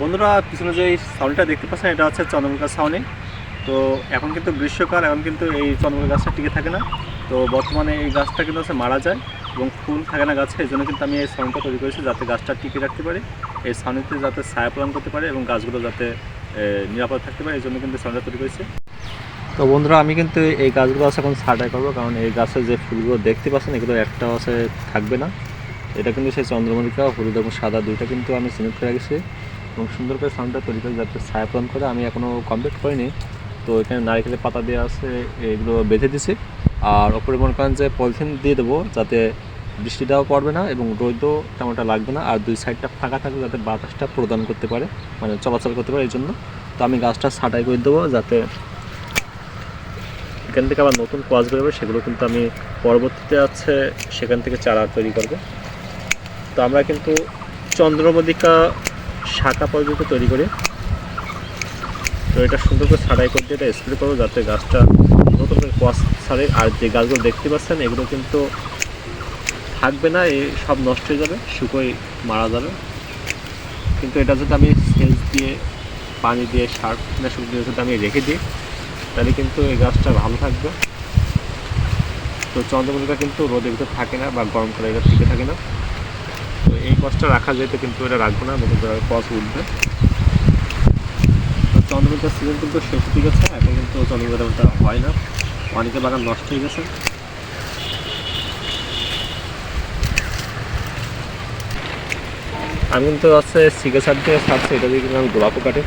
বন্ধুরা, পিছনে যে এই ছাউনিটা দেখতে পাচ্ছেন, এটা হচ্ছে চন্দ্রমুখা ছাউনি তো এখন কিন্তু গ্রীষ্মকাল, এখন কিন্তু এই চন্দ্রমুখা গাছটা টিকে থাকে না। তো বর্তমানে এই গাছটা কিন্তু হচ্ছে মারা যায় এবং ফুল থাকে না গাছে এই জন্য কিন্তু আমি এই ছাউনিটা তৈরি করেছি যাতে গাছটা টিকে রাখতে পারি। এই ছাউনিতে যাতে ছায়া প্রদান করতে পারে এবং গাছগুলো যাতে নিরাপদ থাকতে পারে এই জন্য কিন্তু ছাউনিটা তৈরি করেছি। তো বন্ধুরা, আমি কিন্তু এই গাছগুলো আছে এখন ছাঁটাই করব, কারণ এই গাছের যে ফুলগুলো দেখতে পাচ্ছেন, এগুলো একটাও আছে থাকবে না। এটা কিন্তু সেই চন্দ্রমল্লিকা, হলুদ এবং সাদা দুইটা কিন্তু আমি সিলেক্ট করে রেখেছি। এবং সুন্দর করে সাউন্ডটা তৈরি করে যাতে ছায়া প্রদান করে, আমি এখনও কমপ্লিট করিনি। তো এখানে নারিকেলের পাতা দেওয়া আছে, এগুলো বেঁধে দিছি। আর ওপরে মনে করেন যে পলিথিন দিয়ে দেবো, যাতে বৃষ্টিটাও পড়বে না এবং রোদও তেমনটা লাগবে না। আর দুই সাইডটা ফাঁকা থাকবে যাতে বাতাসটা প্রদান করতে পারে মানে চলাচল করতে পারে এই জন্য তো আমি গাছটা ছাঁটাই করে দেবো, যাতে এখান থেকে আবার নতুন কোয়াজ বেরোবে সেগুলো কিন্তু আমি পরবর্তীতে আছে, সেখান থেকে চারা তৈরি করব। তো আমরা কিন্তু চন্দ্রমল্লিকা শাখা পর্যন্ত তৈরি করি। তো এটা সুন্দর করে ছাড়াই করে দিয়ে এটা স্প্রে করব যাতে গাছটা নতুন করে কোয়াশ ছাড়ে। আর যে গাছগুলো দেখতে পাচ্ছেন, এগুলো কিন্তু থাকবে না, এ সব নষ্ট হয়ে যাবে শুকোই মারা যাবে। কিন্তু এটা যদি আমি সেচ দিয়ে, পানি দিয়ে, সার কীটনাশক দিয়ে যদি আমি রেখে দিই, তাহলে কিন্তু এই গাছটা ভালো থাকবে। তো চন্দ্রমল্লিকা কিন্তু রোদের ভিতর থাকে না বা গরম করে এটা থাকে না। তো এই কষ্টটা রাখা যেতে কিন্তু এটা রাখব না, নতুন করে কস উঠবে। তো চন্দ্রমল্লিকার সিজন কিন্তু শেষ হয়ে গেছে, এখন কিন্তু চন্দ্রমল্লিকা তেমনটা হয় না। অনেকে বাগান নষ্ট হয়ে গেছে। আমি কিন্তু আছে সিগে সার দিয়ে ছাড়ছি, এটা দিয়ে কিন্তু আমি গোলাপও কাটে।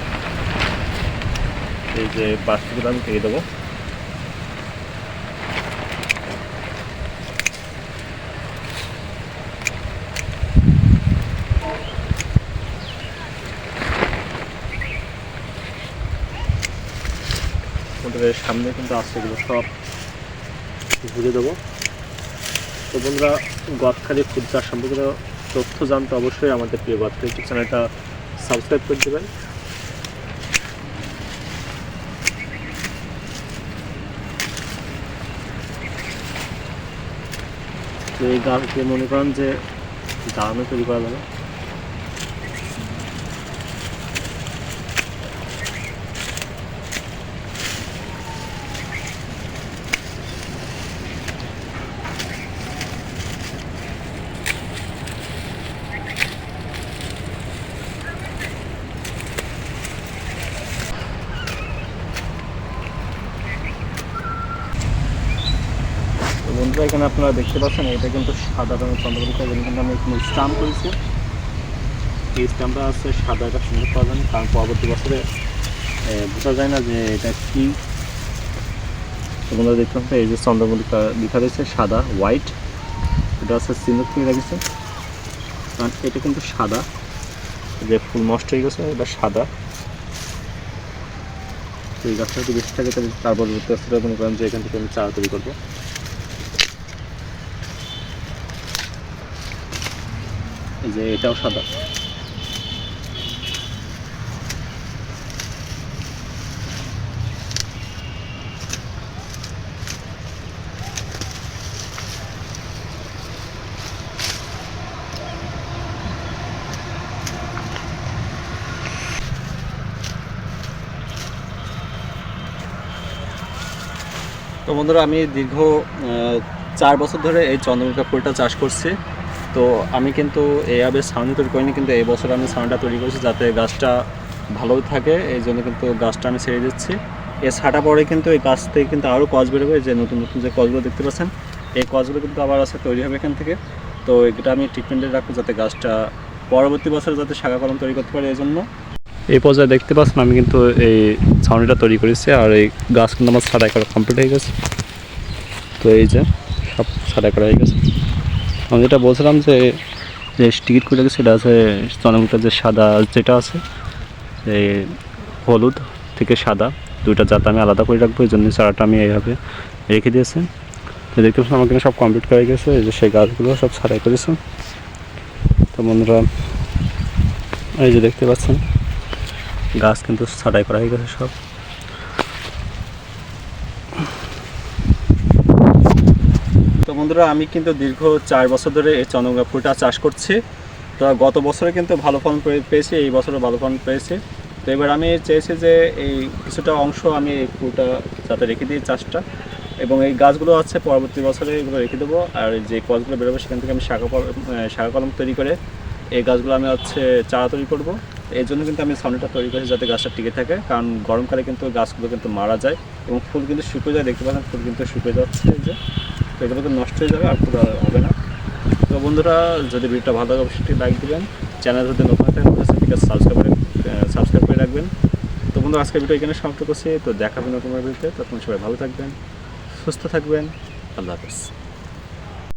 এই যে পাঁচ পাঁচটিগুলো আমি দিয়ে দেবো। ওদের সামনে কিন্তু আসছে এগুলো সব ঘুরে দেবো। তো বন্ধুরা গদখালি ফুড চাষ সম্পর্কিত তথ্য জানতে অবশ্যই আমাদের প্রিয় গদখালি ইউটিউব চ্যানেলটা সাবস্ক্রাইব করে দেবেন। তো এই গাছকে মনে করেন যে দাঁড়ানো তৈরি করা যাবে। বন্ধুরা, এখানে আপনারা দেখতে পাচ্ছেন, এটা কিন্তু সাদা রঙের চন্দ্রমল্লিকা এখানে কিন্তু আমি এখানে স্টাম্প করেছি এই স্টাম্পটা আছে সাদা একটা সুন্দর পাওয়া যায় কারণ পরবর্তী বছরে বোঝা যায় না যে এটা কি। তোমরা দেখতে পাচ্ছ, এই যে চন্দ্রমল্লিকা লেখা রয়েছে, সাদা, হোয়াইট। এটা আছে সিন্দুক করে রেখেছে কারণ এটা কিন্তু সাদা। যে ফুল নষ্ট হয়ে গেছে, এটা সাদা। এই গাছটা একটু বেশি থাকে, তাহলে তার পরবর্তী বছরে মনে করেন যে এখান থেকে আমি চারা তৈরি করব। যে এটাও সাদা। তো বন্ধুরা, আমি দীর্ঘ চার বছর ধরে এই চন্দ্রমুখা ফুলটা চাষ করছি। তো আমি কিন্তু এইভাবে সাউন্ড তৈরি করিনি, কিন্তু এই বছর আমি সাউন্ডটা তৈরি করেছি যাতে গাছটা ভালো থাকে, এই জন্য কিন্তু গাছটা আমি ছেড়ে দিচ্ছি। এ ছাটা পরে কিন্তু এই গাছ থেকে কিন্তু আরও কজ বেরোবে যে নতুন নতুন যে কজগুলো দেখতে পাচ্ছেন, এই কজগুলো কিন্তু আবার আছে, তৈরি হবে এখান থেকে। তো এটা আমি ট্রিটমেন্টে রাখব যাতে গাছটা পরবর্তী বছর যাতে শাখা কলম তৈরি করতে পারে, এই জন্য। এই পর্যায়ে দেখতে পাচ্ছেন, আমি কিন্তু এই ছাউনিটা তৈরি করেছি, আর এই গাছ কিন্তু আমার ছাড়াই করা কমপ্লিট হয়ে গেছে। তো এই যে সব ছাড়াই করা হয়ে গেছে। আমি যেটা বলছিলাম যে যে টিকিট করে সেটা আছে চন্দ্রমুখটা যে সাদা যেটা আছে এই হলুদ থেকে সাদা, দুইটা জাত আমি আলাদা করে রাখব এই জন্য চারাটা আমি এইভাবে রেখে দিয়েছি। তো দেখতে পাচ্ছেন আমার সব কমপ্লিট করা গেছে, এই যে সেই গাছগুলো সব ছাড়াই করেছে। তো বন্ধুরা, এই যে দেখতে পাচ্ছেন, গাছ কিন্তু ছাড়াই করা হয়ে গেছে সব। বন্ধুরা, আমি কিন্তু দীর্ঘ চার বছর ধরে এই চন্দ্রমুখা ফুলটা চাষ করছি। তো গত বছরে কিন্তু ভালো ফলন পেয়ে- পেয়েছি, এই বছরও ভালো ফলন পেয়েছি। তো এবার আমি চেয়েছি যে এই কিছুটা অংশ আমি এই ফুলটা যাতে রেখে দিই চাষটা। এবং এই গাছগুলো আছে পরবর্তী বছরে এগুলো রেখে দেবো। আর যে কলগুলো বেরোবে, সেখান থেকে আমি শাখা শাখা কলম তৈরি করে এই গাছগুলো আমি হচ্ছে চারা তৈরি করব। এই জন্য কিন্তু আমি সাউন্ডটা তৈরি করেছি যাতে গাছটা টিকে থাকে। কারণ গরমকালে কিন্তু গাছগুলো কিন্তু মারা যায় এবং ফুল কিন্তু শুকিয়ে যায়। দেখতে পাচ্ছেন, ফুল কিন্তু শুকিয়ে যাচ্ছে যে। এগুলো তো নষ্ট হয়ে যাবে আর পুরো হবে না। তো বন্ধুরা, যদি ভিডিওটা ভালো লাগে, অবশ্যই লাইক দিবেন। চ্যানেল যদি নতুন থাকে তাহলে সাবস্ক্রাইব করে সাবস্ক্রাইব করে রাখবেন। তো বন্ধু আজকের ভিডিও এখানে সমাপ্ত করছি। তো দেখাবেন নতুন ভিডিওতে। তখন সবাই ভালো থাকবেন, সুস্থ থাকবেন। আল্লাহ হাফেজ।